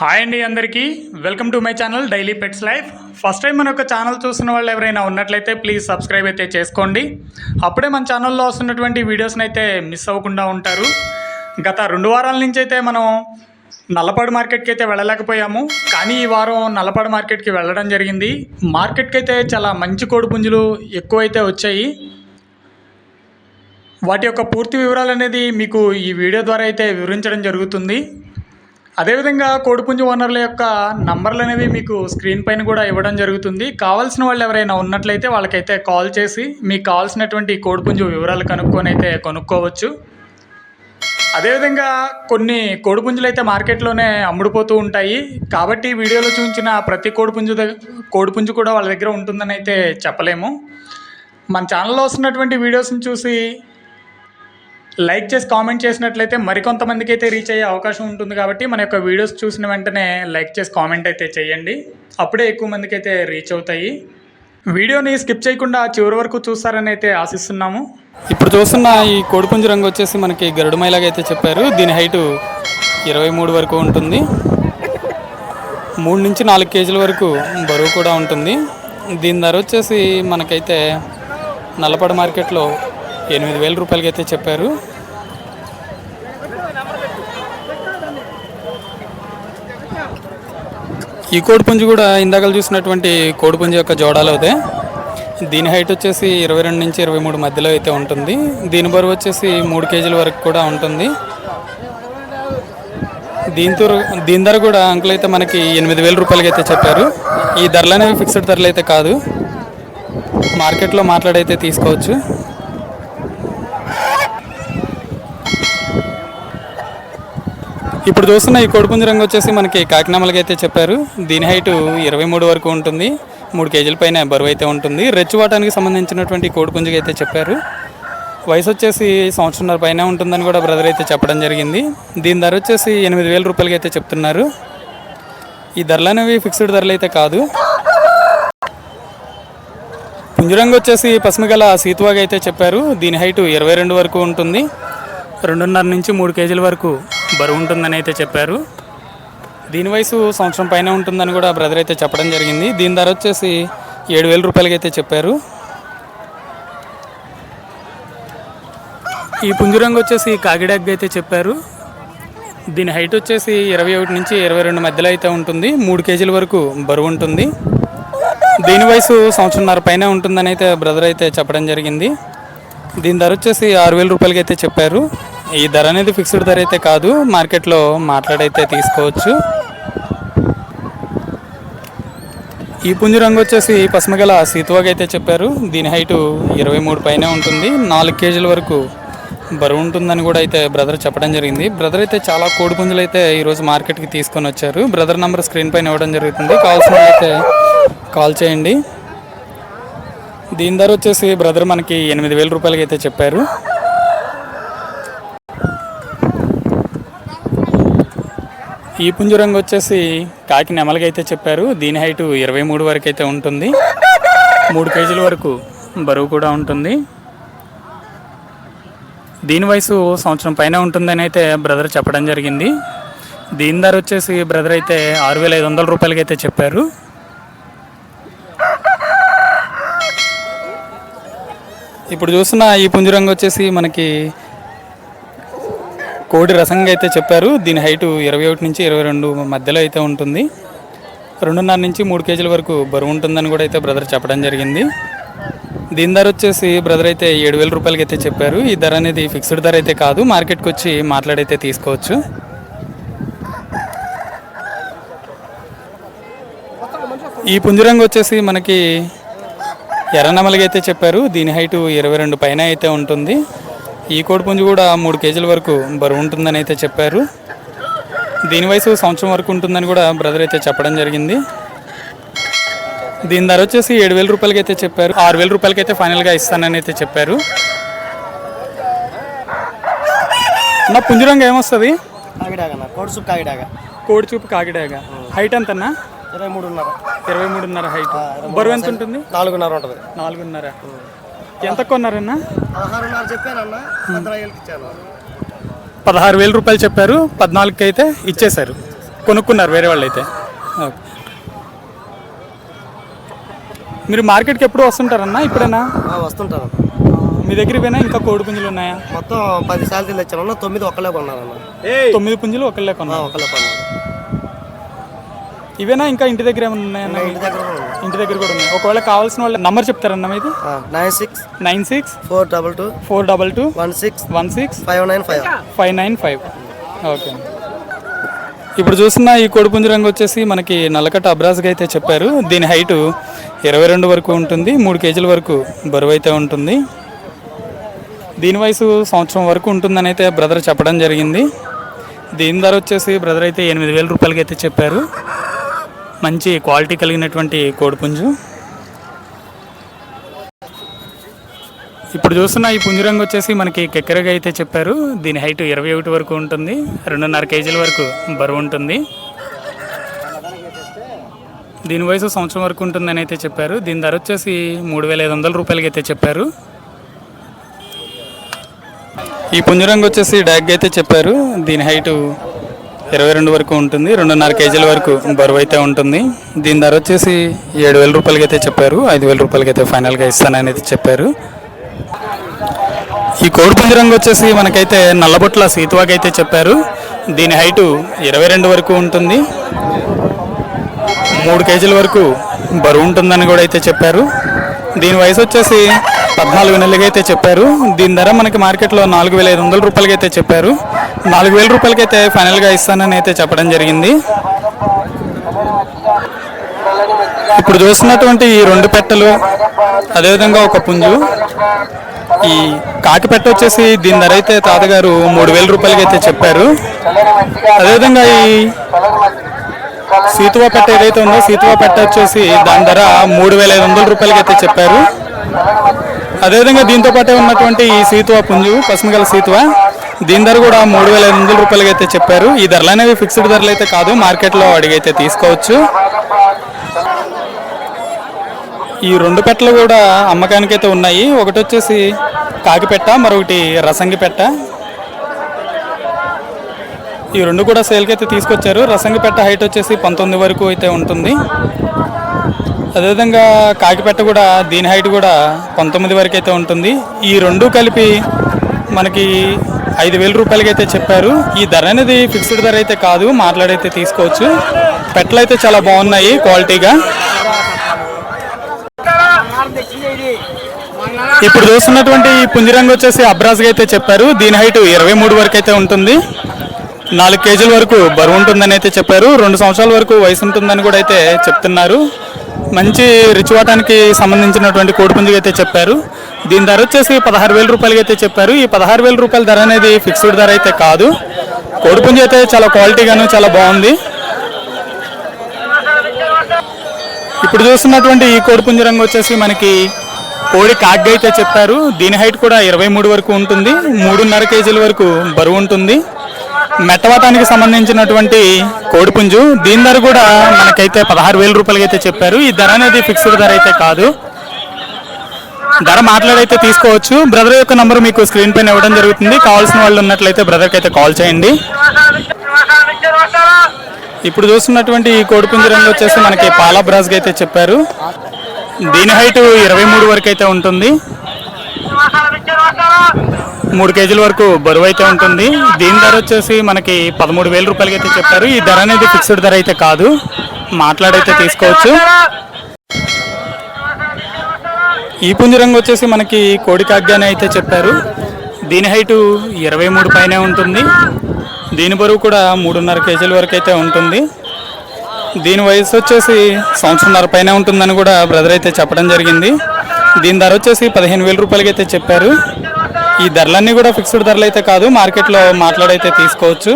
Hi అండి అందరికీ. Welcome to my channel daily pets life first time మన యొక్క ఛానల్ చూసిన వాళ్ళు ఎవరైనా ఉన్నట్లయితే ప్లీజ్ సబ్స్క్రైబ్ అయితే చేసుకోండి. అప్పుడే మన ఛానల్లో వస్తున్నటువంటి వీడియోస్ని అయితే మిస్ అవ్వకుండా ఉంటారు. గత రెండు వారాల నుంచి అయితే మనం నల్లపాడు మార్కెట్కి అయితే వెళ్ళలేకపోయాము. కానీ ఈ వారం నల్లపాడు మార్కెట్కి వెళ్ళడం జరిగింది. మార్కెట్కి అయితే చాలా మంచి కోడిపుంజులు ఎక్కువైతే వచ్చాయి. వాటి యొక్క పూర్తి వివరాలు అనేది మీకు ఈ వీడియో ద్వారా అయితే వివరించడం జరుగుతుంది. అదేవిధంగా కోడిపుంజు ఓనర్ల యొక్క నంబర్లు అనేవి మీకు స్క్రీన్ పైన కూడా ఇవ్వడం జరుగుతుంది. కావాల్సిన వాళ్ళు ఎవరైనా ఉన్నట్లయితే వాళ్ళకైతే కాల్ చేసి మీకు కావాల్సినటువంటి కోడిపుంజు వివరాలు కనుక్కొని అయితే కొనుక్కోవచ్చు. అదేవిధంగా కొన్ని కోడిపుంజులు అయితే మార్కెట్లోనే అమ్ముడుపోతూ ఉంటాయి. కాబట్టి వీడియోలో చూపించిన ప్రతి కోడిపుంజు దగ్గర కోడిపుంజు కూడా వాళ్ళ దగ్గర ఉంటుందని అయితే చెప్పలేము. మన ఛానల్లో వస్తున్నటువంటి వీడియోస్ని చూసి లైక్ చేసి కామెంట్ చేసినట్లయితే మరికొంతమందికి అయితే రీచ్ అయ్యే అవకాశం ఉంటుంది కాబట్టి మన యొక్క వీడియోస్ చూసిన వెంటనే లైక్ చేసి కామెంట్ అయితే చేయండి. అప్పుడే ఎక్కువ మందికి అయితే రీచ్ అవుతాయి. వీడియోని స్కిప్ చేయకుండా చివరి వరకు చూస్తారని అయితే ఆశిస్తున్నాము. ఇప్పుడు చూస్తున్న ఈ కోడిపుంజు రంగు వచ్చేసి మనకి గరుడుమైలాగా అయితే చెప్పారు. దీని హైటు ఇరవై మూడు వరకు ఉంటుంది. మూడు నుంచి నాలుగు కేజీల వరకు బరువు కూడా ఉంటుంది. దీని ధర వచ్చేసి మనకైతే నల్లపడ మార్కెట్లో ఎనిమిది వేల రూపాయలకి అయితే చెప్పారు. ఈ కోడిపుంజు కూడా ఇందాకలు చూసినటువంటి కోడిపుంజు యొక్క జోడాలు అవుతాయి దీని హైట్ వచ్చేసి ఇరవై రెండు నుంచి ఇరవై మూడు మధ్యలో అయితే ఉంటుంది. దీని బరువు వచ్చేసి మూడు కేజీల వరకు కూడా ఉంటుంది. దీంతో దీని ధర కూడా అంకుల్ అయితే మనకి ఎనిమిది వేల రూపాయలకి అయితే చెప్పారు. ఈ ధరలు అనేవి ఫిక్స్డ్ ధరలు అయితే కాదు. మార్కెట్లో మాట్లాడైతే తీసుకోవచ్చు. ఇప్పుడు చూస్తున్న ఈ కోడిపుంజు రంగు వచ్చేసి మనకి కాకినామలకి అయితే చెప్పారు. దీని హైట్ ఇరవై మూడు వరకు ఉంటుంది. మూడు కేజీల పైన బరువు అయితే ఉంటుంది. రెచ్చువాటానికి సంబంధించినటువంటి కోడిపుంజుకి అయితే చెప్పారు. వయసు వచ్చేసి సంవత్సరంన్నర పైన ఉంటుందని కూడా బ్రదర్ అయితే చెప్పడం జరిగింది. దీని ధర వచ్చేసి ఎనిమిది వేల రూపాయలకి అయితే చెప్తున్నారు. ఈ ధరలు అనేవి ఫిక్స్డ్ ధరలు అయితే కాదు. పుంజురంగు వచ్చేసి పసుమగల సీతువాగా అయితే చెప్పారు. దీని హైటు ఇరవై రెండు వరకు ఉంటుంది. రెండున్నర నుంచి మూడు కేజీల వరకు బరువు ఉంటుందని అయితే చెప్పారు. దీని వయసు సంవత్సరం పైన ఉంటుందని కూడా బ్రదర్ అయితే చెప్పడం జరిగింది. దీని ధర వచ్చేసి ఏడు వేల రూపాయలకి అయితే చెప్పారు. ఈ పుంజురంగు వచ్చేసి కాకిడాగ్ అయితే చెప్పారు. దీని హైట్ వచ్చేసి ఇరవై ఒకటి నుంచి ఇరవై రెండు మధ్యలో అయితే ఉంటుంది. మూడు కేజీల వరకు బరువు ఉంటుంది. దీని వయసు సంవత్సరంన్నర పైన ఉంటుందని అయితే బ్రదర్ అయితే చెప్పడం జరిగింది. దీని ధర వచ్చేసి ఆరు వేల రూపాయలకి అయితే చెప్పారు. ఈ ధర అనేది ఫిక్స్డ్ ధర అయితే కాదు. మార్కెట్లో మాట్లాడైతే తీసుకోవచ్చు. ఈ పుంజు రంగు వచ్చేసి పసుమగల సీతువాగా అయితే చెప్పారు. దీని హైటు ఇరవై మూడు పైన ఉంటుంది. నాలుగు కేజీల వరకు బరువు ఉంటుందని కూడా అయితే బ్రదర్ చెప్పడం జరిగింది. బ్రదర్ అయితే చాలా కోడి పుంజులు అయితే ఈరోజు మార్కెట్కి తీసుకొని వచ్చారు. బ్రదర్ నెంబర్ స్క్రీన్ పైన ఇవ్వడం జరుగుతుంది. కావాల్సిన అయితే కాల్ చేయండి. దీని ధర వచ్చేసి బ్రదర్ మనకి ఎనిమిది వేల రూపాయలకి అయితే చెప్పారు. ఈ పుంజురంగు వచ్చేసి కాకి నెమలకి అయితే చెప్పారు. దీని హైటు ఇరవై మూడు వరకు అయితే ఉంటుంది. మూడు కేజీల వరకు బరువు కూడా ఉంటుంది. దీని వయసు సంవత్సరం పైన ఉంటుందని అయితే బ్రదర్ చెప్పడం జరిగింది. దీని ధర వచ్చేసి బ్రదర్ అయితే ఆరు వేల ఐదు వందల రూపాయలకి అయితే చెప్పారు. ఇప్పుడు చూస్తున్న ఈ పుంజురంగు వచ్చేసి మనకి కోడి రసంగా అయితే చెప్పారు. దీని హైటు ఇరవై ఒకటి నుంచి ఇరవై రెండు మధ్యలో అయితే ఉంటుంది. రెండున్నర నుంచి మూడు కేజీల వరకు బరువు ఉంటుందని కూడా అయితే బ్రదర్ చెప్పడం జరిగింది. దీని ధర వచ్చేసి బ్రదర్ అయితే ఏడు వేల రూపాయలకి అయితే చెప్పారు. ఈ ధర అనేది ఫిక్స్డ్ ధర అయితే కాదు. మార్కెట్కి వచ్చి మాట్లాడైతే తీసుకోవచ్చు. ఈ పుంజరంగు వచ్చేసి మనకి ఎర్రనమలకి అయితే చెప్పారు. దీని హైటు ఇరవై రెండు పైన అయితే ఉంటుంది. ఈ కోడిపుంజు కూడా మూడు కేజీల వరకు బరువు ఉంటుందని అయితే చెప్పారు. దీని వయసు సంవత్సరం వరకు ఉంటుందని కూడా బ్రదర్ అయితే చెప్పడం జరిగింది. దీని ధర వచ్చేసి ఏడు వేల రూపాయలకి అయితే చెప్పారు. ఆరు వేల రూపాయలకి అయితే ఫైనల్గా ఇస్తానని అయితే చెప్పారు. నా పుంజురంగు ఏమొస్తుంది? కాకిడాగ కోడి సూప్ కాకిడాగ కోడి చూపు కాకిడాగా హైట్ ఎంతన్నా? ఇరవై మూడున్నర. ఇరవై మూడున్నర హైట్ బరువు ఎంత ఉంటుంది నాలుగున్నర ఉంటుంది. నాలుగున్నర. ఎంత కొన్నారన్నా? పదహారున్నర చెప్పానన్న పదహారు వేల రూపాయలు చెప్పారు పద్నాలుగుకి అయితే ఇచ్చేశారు. కొనుక్కున్నారు వేరే వాళ్ళు అయితే ఓకే. మీరు మార్కెట్కి ఎప్పుడు వస్తుంటారన్నా ఇప్పుడైనా? ఆ, వస్తుంటాను. మీ దగ్గర ఇవేనా ఇంకా కోడి పుంజులు ఉన్నాయా? మొత్తం పది సార్లు తెచ్చాను తొమ్మిది ఒక్కలే కొన్నానన్న తొమ్మిది పుంజులు ఒకళ్ళే ఆ, కొన్నారు. ఒక్కలే కొన్నాను ఇవేనా ఇంకా ఇంటి దగ్గర ఏమైనా ఉన్నాయన్నా ఇంటి దగ్గర. ఇంటి దగ్గర కూడా ఉన్నాయి. ఒకవేళ కావాల్సిన వాళ్ళ నంబర్ చెప్తారన్న మీది ఆ, nine six nine six four double two four double two one six one six five nine five. Five nine five. Okay. ఇప్పుడు చూస్తున్న ఈ కోడిపుంజు రంగు వచ్చేసి మనకి నల్లకట్ట అబ్రాస్గా అయితే చెప్పారు. దీని హైటు ఇరవై రెండు వరకు ఉంటుంది మూడు కేజీల వరకు బరువు అయితే ఉంటుంది. దీని వయసు సంవత్సరం వరకు ఉంటుందని అయితే బ్రదర్ చెప్పడం జరిగింది. దీని ధర వచ్చేసి బ్రదర్ అయితే ఎనిమిది వేల రూపాయలకి అయితే చెప్పారు. మంచి క్వాలిటీ కలిగినటువంటి కోడిపుంజు. ఇప్పుడు చూస్తున్న ఈ పుంజురంగు వచ్చేసి మనకి కెక్కరగా అయితే చెప్పారు. దీని హైట్ ఇరవై ఒకటి వరకు ఉంటుంది. రెండున్నర కేజీల వరకు బరువు ఉంటుంది. దీని వయసు సంవత్సరం వరకు ఉంటుందని అయితే చెప్పారు. దీని ధర వచ్చేసి మూడు వేల ఐదు వందల రూపాయలకి అయితే చెప్పారు. ఈ పుంజురంగు వచ్చేసి డ్యాగ్ అయితే చెప్పారు. దీని హైటు ఇరవై రెండు వరకు ఉంటుంది రెండున్నర కేజీల వరకు బరువు అయితే ఉంటుంది. దీని ధర వచ్చేసి ఏడు వేల రూపాయలకి అయితే చెప్పారు ఐదు వేల రూపాయలకి అయితే ఫైనల్గా ఇస్తాననేది చెప్పారు. ఈ కోడిపుంజు రంగు వచ్చేసి మనకైతే నల్లబొట్ల సీతువాకి అయితే చెప్పారు. దీని హైటు ఇరవై రెండు వరకు ఉంటుంది. మూడు కేజీల వరకు బరువు ఉంటుందని కూడా అయితే చెప్పారు. దీని వయసు వచ్చేసి పద్నాలుగు నెలలకి అయితే చెప్పారు. దీని ధర మనకి మార్కెట్లో నాలుగు వేల ఐదు వందల రూపాయలకి అయితే చెప్పారు. నాలుగు వేల రూపాయలకి అయితే ఫైనల్గా ఇస్తానని అయితే చెప్పడం జరిగింది. ఇప్పుడు చూస్తున్నటువంటి ఈ రెండు పెట్టలు అదేవిధంగా ఒక పుంజు. ఈ కాకి పెట్ట వచ్చేసి దీని ధర అయితే తాతగారు మూడు వేల రూపాయలకి అయితే చెప్పారు. అదేవిధంగా ఈ సీతువా పెట్ట ఏదైతే ఉందో సీతువా పెట్ట వచ్చేసి దాని ధర మూడు వేల ఐదు వందల రూపాయలకి అయితే చెప్పారు. అదేవిధంగా దీంతో పాటే ఉన్నటువంటి ఈ సీతువా పుంజు పసుమగల సీతువా. దీని ధర కూడా మూడు వేల ఐదు వందల రూపాయలకి అయితే చెప్పారు. ఈ ధరలు అనేవి ఫిక్స్డ్ ధరలు అయితే కాదు మార్కెట్లో అడిగైతే తీసుకోవచ్చు. ఈ రెండు పెట్టలు కూడా అమ్మకానికి అయితే ఉన్నాయి. ఒకటి వచ్చేసి కాకిపెట్ట మరొకటి రసంగి పెట్ట. ఈ రెండు కూడా సేల్కి అయితే తీసుకొచ్చారు. రసంగి పెట్ట హైట్ వచ్చేసి పంతొమ్మిది వరకు అయితే ఉంటుంది. అదేవిధంగా కాకిపెట్ట కూడా దీని హైట్ కూడా పంతొమ్మిది వరకు అయితే ఉంటుంది. ఈ రెండు కలిపి మనకి ఐదు వేల రూపాయలకి అయితే చెప్పారు. ఈ ధర అనేది ఫిక్స్డ్ ధర అయితే కాదు మాట్లాడైతే తీసుకోవచ్చు. పెట్టలు అయితే చాలా బాగున్నాయి క్వాలిటీగా. ఇప్పుడు చూస్తున్నటువంటి ఈ పుంజిరంగు వచ్చేసి అబ్రాజ్గా అయితే చెప్పారు. దీని హైట్ ఇరవై మూడు వరకు అయితే ఉంటుంది. నాలుగు కేజీల వరకు బరువు ఉంటుందని అయితే చెప్పారు. రెండు సంవత్సరాల వరకు వయసు ఉంటుందని కూడా అయితే చెప్తున్నారు. మంచి రిచువాటానికి సంబంధించినటువంటి కోడిపుంజిగా అయితే చెప్పారు. దీని ధర వచ్చేసి పదహారు వేల రూపాయలకి అయితే చెప్పారు. ఈ పదహారు వేల రూపాయల ధర అనేది ఫిక్స్డ్ ధర అయితే కాదు. కోడిపుంజి అయితే చాలా క్వాలిటీగాను చాలా బాగుంది. ఇప్పుడు చూస్తున్నటువంటి ఈ కోడిపుంజు రంగు వచ్చేసి మనకి కోడి కాగ్గా అయితే చెప్పారు. దీని హైట్ కూడా ఇరవై మూడు వరకు ఉంటుంది. మూడున్నర కేజీల వరకు బరువు ఉంటుంది. మెట్టవాటానికి సంబంధించినటువంటి కోడిపుంజు దీని ధర కూడా మనకైతే పదహారు వేల రూపాయలకి అయితే చెప్పారు. ఈ ధర అనేది ఫిక్స్డ్ ధర అయితే కాదు. ధర మాట్లాడైతే తీసుకోవచ్చు. బ్రదర్ యొక్క నంబర్ మీకు స్క్రీన్ పైన ఇవ్వడం జరుగుతుంది. కావాల్సిన వాళ్ళు ఉన్నట్లయితే బ్రదర్కి అయితే కాల్ చేయండి. ఇప్పుడు చూస్తున్నటువంటి ఈ కోడిపుంజు రంగు వచ్చేసి మనకి పాలా బ్రాస్గా అయితే చెప్పారు. దీని హైట్ ఇరవై మూడు వరకు అయితే ఉంటుంది. మూడు కేజీల వరకు బరువు అయితే ఉంటుంది. దీని ధర వచ్చేసి మనకి పదమూడు వేల రూపాయలకి అయితే చెప్పారు. ఈ ధర అనేది ఫిక్స్డ్ ధర అయితే కాదు. మాట్లాడైతే తీసుకోవచ్చు. ఈ పుంజరంగు వచ్చేసి మనకి కోడి కాగ్గానే అయితే చెప్పారు. దీని హైటు ఇరవై మూడు పైనే ఉంటుంది. దీని బరువు కూడా మూడున్నర కేజీల వరకు అయితే ఉంటుంది. దీని వయసు వచ్చేసి సంవత్సరంన్నర పైన ఉంటుందని కూడా బ్రదర్ అయితే చెప్పడం జరిగింది. దీని ధర వచ్చేసి పదిహేను వేల రూపాయలకి అయితే చెప్పారు. ఈ ధరలన్నీ కూడా ఫిక్స్డ్ ధరలు అయితే కాదు మార్కెట్లో మాట్లాడైతే తీసుకోవచ్చు.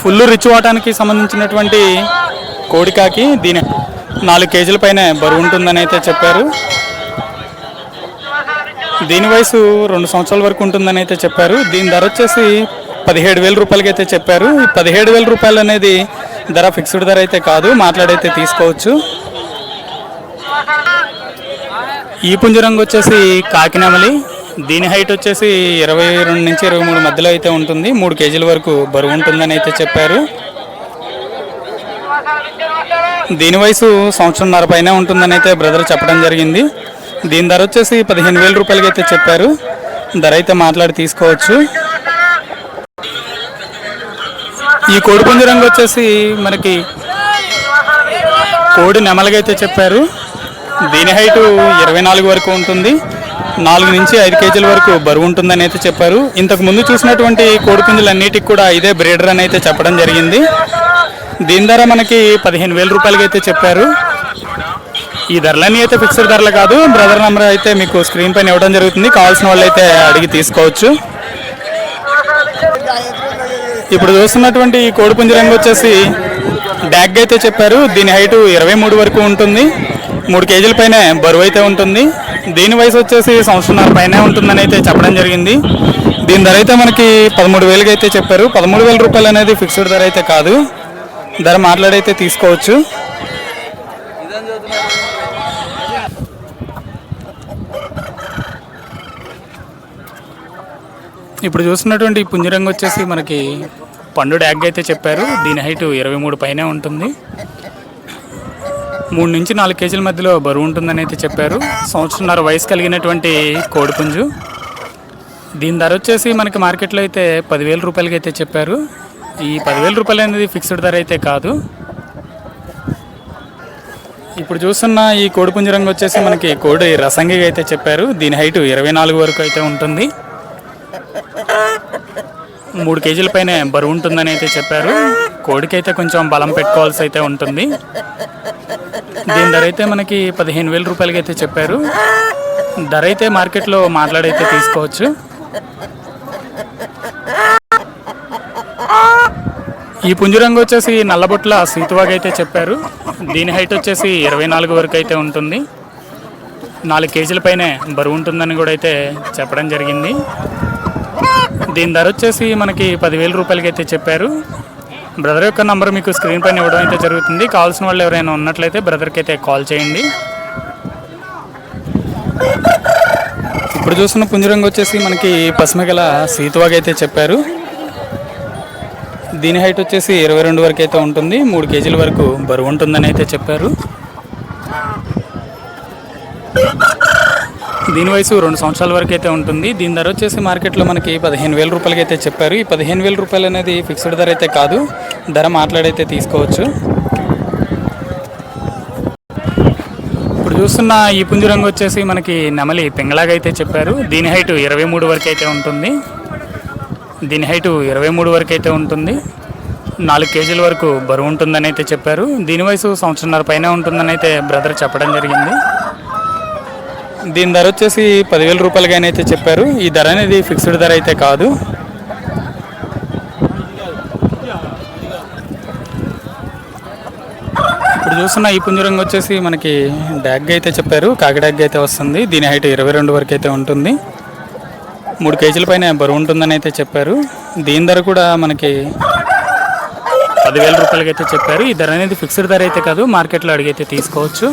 ఫుల్ రిచ్ వాటానికి సంబంధించినటువంటి కోడికాకి దీని నాలుగు కేజీల పైన బరువు ఉంటుందని అయితే చెప్పారు. దీని వయసు రెండు సంవత్సరాల వరకు ఉంటుందని అయితే చెప్పారు. దీని ధర వచ్చేసి పదిహేడు వేల రూపాయలకి అయితే చెప్పారు. ఈ పదిహేడు వేల రూపాయలు అనేది ధర ఫిక్స్డ్ ధర అయితే కాదు మాట్లాడైతే తీసుకోవచ్చు. ఈ పుంజరంగు వచ్చేసి కాకినమలి. దీని హైట్ వచ్చేసి ఇరవై రెండు నుంచి ఇరవై మూడు మధ్యలో అయితే ఉంటుంది. మూడు కేజీల వరకు బరువు ఉంటుందని అయితే చెప్పారు. దీని వయసు సంవత్సరంన్నర పైన ఉంటుందని అయితే బ్రదర్ చెప్పడం జరిగింది. దీని ధర వచ్చేసి పదిహేను వేల రూపాయలకి అయితే చెప్పారు. ధర అయితే మాట్లాడి తీసుకోవచ్చు. ఈ కోడి రంగు వచ్చేసి మనకి కోడి నెమలకైతే చెప్పారు. దీని హైటు ఇరవై నాలుగు వరకు ఉంటుంది. నాలుగు నుంచి ఐదు కేజీల వరకు బరువు ఉంటుందని అయితే చెప్పారు. ఇంతకు ముందు చూసినటువంటి కోడిపుంజులన్నిటికి కూడా ఇదే బ్రీడర్ అని అయితే చెప్పడం జరిగింది. దీని ధర మనకి పదిహేను వేల రూపాయలకి అయితే చెప్పారు. ఈ ధరలన్నీ అయితే ఫిక్స్డ్ ధరలు కాదు. బ్రదర్ నెంబర్ అయితే మీకు స్క్రీన్ పైన ఇవ్వడం జరుగుతుంది. కావాల్సిన వాళ్ళు అయితే అడిగి తీసుకోవచ్చు. ఇప్పుడు చూస్తున్నటువంటి ఈ కోడిపుంజు రంగు వచ్చేసి డ్యాగ్ అయితే చెప్పారు. దీని హైటు ఇరవై మూడు వరకు ఉంటుంది. మూడు కేజీల పైన బరువు అయితే ఉంటుంది. దీని వయసు వచ్చేసి సంవత్సరంన్నర పైన ఉంటుందని అయితే చెప్పడం జరిగింది. దీని ధర అయితే మనకి పదమూడు వేలకి అయితే చెప్పారు. పదమూడు వేల రూపాయలు అనేది ఫిక్స్డ్ ధర అయితే కాదు. ధర మాట్లాడైతే తీసుకోవచ్చు. ఇప్పుడు చూస్తున్నటువంటి పుంజరంగు వచ్చేసి మనకి పండు డ్యాగ్ అయితే చెప్పారు. దీని హైట్ ఇరవై మూడు పైనే ఉంటుంది. మూడు నుంచి నాలుగు కేజీల మధ్యలో బరువు ఉంటుందని అయితే చెప్పారు. సంవత్సరంన్నర వయసు కలిగినటువంటి కోడిపుంజు. దీని ధర వచ్చేసి మనకి మార్కెట్లో అయితే పదివేల రూపాయలకి అయితే చెప్పారు. ఈ పదివేల రూపాయలు అనేది ఫిక్స్డ్ ధర అయితే కాదు. ఇప్పుడు చూస్తున్న ఈ కోడిపుంజు రంగు వచ్చేసి మనకి కోడి రసంగిగా అయితే చెప్పారు. దీని హైట్ ఇరవై నాలుగు వరకు అయితే ఉంటుంది. మూడు కేజీల పైన బరువు ఉంటుందని అయితే చెప్పారు. కోడికి అయితే కొంచెం బలం పెట్టుకోవాల్సి అయితే ఉంటుంది. దీని ధర అయితే మనకి పదిహేను వేల రూపాయలకి అయితే చెప్పారు. ధర అయితే మార్కెట్లో మాట్లాడైతే తీసుకోవచ్చు. ఈ పుంజురంగు వచ్చేసి నల్లబొట్ల సీతువాగ్ అయితే చెప్పారు. దీని హైట్ వచ్చేసి ఇరవై నాలుగు వరకు అయితే ఉంటుంది. నాలుగు కేజీల పైనే బరువు ఉంటుందని కూడా అయితే చెప్పడం జరిగింది. దీని ధర వచ్చేసి మనకి పదివేల రూపాయలకి అయితే చెప్పారు. బ్రదర్ యొక్క నంబర్ మీకు స్క్రీన్ పైన ఇవ్వడం అయితే జరుగుతుంది. కావాల్సిన వాళ్ళు ఎవరైనా ఉన్నట్లయితే బ్రదర్కి అయితే కాల్ చేయండి. ఇప్పుడు చూస్తున్న పుంజరంగు వచ్చేసి మనకి పసుమగల సీతువాగ్ అయితే చెప్పారు. దీని హైట్ వచ్చేసి ఇరవై రెండు వరకు అయితే ఉంటుంది. మూడు కేజీల వరకు బరువు ఉంటుందని అయితే చెప్పారు. దీని వయసు రెండు సంవత్సరాల వరకు అయితే ఉంటుంది. దీని ధర వచ్చేసి మార్కెట్లో మనకి పదిహేను వేల రూపాయలకి అయితే చెప్పారు. ఈ పదిహేను వేల రూపాయలు అనేది ఫిక్స్డ్ ధర అయితే కాదు. ధర మాట్లాడైతే తీసుకోవచ్చు. ఇప్పుడు చూస్తున్న ఈ పుంజు రంగు వచ్చేసి మనకి నెమలి పెంగళాగా అయితే చెప్పారు. దీని హైట్ ఇరవై మూడు వరకు అయితే ఉంటుంది. దీని హైటు ఇరవై మూడు వరకు అయితే ఉంటుంది. నాలుగు కేజీల వరకు బరువు ఉంటుందని అయితే చెప్పారు. దీని వయసు సంవత్సరంన్నర పైన ఉంటుందని అయితే బ్రదర్ చెప్పడం జరిగింది. దీని ధర వచ్చేసి పదివేల రూపాయలుగానే అయితే చెప్పారు. ఈ ధర అనేది ఫిక్స్డ్ ధర అయితే కాదు. ఇప్పుడు చూస్తున్న ఈ పుంజరంగు వచ్చేసి మనకి డ్యాగ్ అయితే చెప్పారు. కాకిడాగ్ అయితే వస్తుంది. దీని హైట్ ఇరవై రెండు వరకు అయితే ఉంటుంది. మూడు కేజీల పైన బరువు ఉంటుందని అయితే చెప్పారు. దీని ధర కూడా మనకి పదివేల రూపాయలకి అయితే చెప్పారు. ఈ ధర అనేది ఫిక్స్డ్ ధర అయితే కాదు. మార్కెట్లో అడిగైతే తీసుకోవచ్చు.